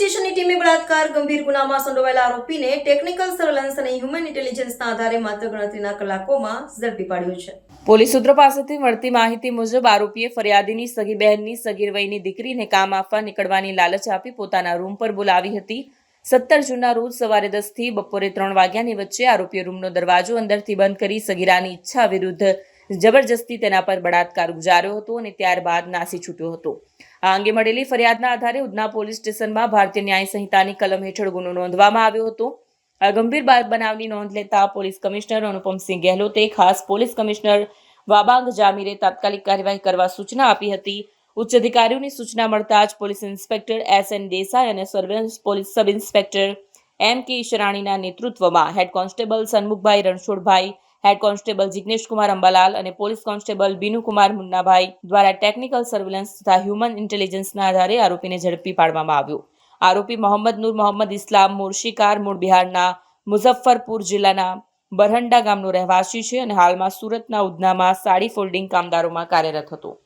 સ્ટેશનની ટીમે બળાત્કાર, ગંભીર ગુનામાં સંડોવાયેલા આરોપીને ટેકનિકલ સર્વેલન્સ અને હ્યુમન ઇન્ટેલિજન્સના આધારે માત્ર ગણતરીના કલાકોમાં ઝડપી પાડ્યો છે. પોલીસ સૂત્રો પાસેથી મળતી માહિતી મુજબ આરોપીએ ફરિયાદીની સગી બહેનની સગીર વયની દીકરીને કામ આપવા નીકળવાની લાલચ આપી પોતાના રૂમ પર બોલાવી હતી. સત્તર જૂનના રોજ સવારે દસથી બપોરે ત્રણ વાગ્યાની વચ્ચે આરોપીએ રૂમનો દરવાજો અંદરથી બંધ કરી સગીરાની ઈચ્છા વિરુદ્ધ જબરજસ્તી તેના પર બળાત્કાર ગુજાર્યો હતો અને ત્યારબાદ નાસી છૂટ્યો હતો. આ અંગે મળેલી ફરિયાદના આધારે ઉધના પોલીસ સ્ટેશનમાં ભારતીય ન્યાય સંહિતાની કલમ હેઠળ ગુનો નોંધવામાં આવ્યો હતો. આ ગંભીર બનાવની નોંધ લેતા પોલીસ કમિશનર અનુપમસિંહ ગેહલોતે ખાસ પોલીસ કમિશનર વાબાંગ જામીરે તાત્કાલિક કાર્યવાહી કરવા સૂચના આપી હતી. ઉચ્ચ અધિકારીઓની સૂચના મળતા જ police inspector S N Desai અને surveillance police sub inspector M K ઈશરાણીના નેતૃત્વમાં head constable Sanmukhbhai Ranchhodbhai head constable Jigneshkumar Ambalal અને પોલીસ કોન્સ્ટેબલ બીનુકુમાર મુન્નાભાઈ દ્વારા ટેકનિકલ સર્વેલન્સ તથા હ્યુમન ઇન્ટેલિજન્સના આધારે આરોપીને ઝડપી પાડવામાં આવ્યો. આરોપી મોહમ્મદ નૂર મોહમ્મદ ઇસ્લામ મુર્શિકાર મૂળ બિહારના મુઝફ્ફરપુર જિલ્લાના બરહંડા ગામનો રહેવાસી છે અને હાલમાં સુરતના ઉધનામાં સાડી ફોલ્ડિંગ કામદારોમાં કાર્યરત હતો.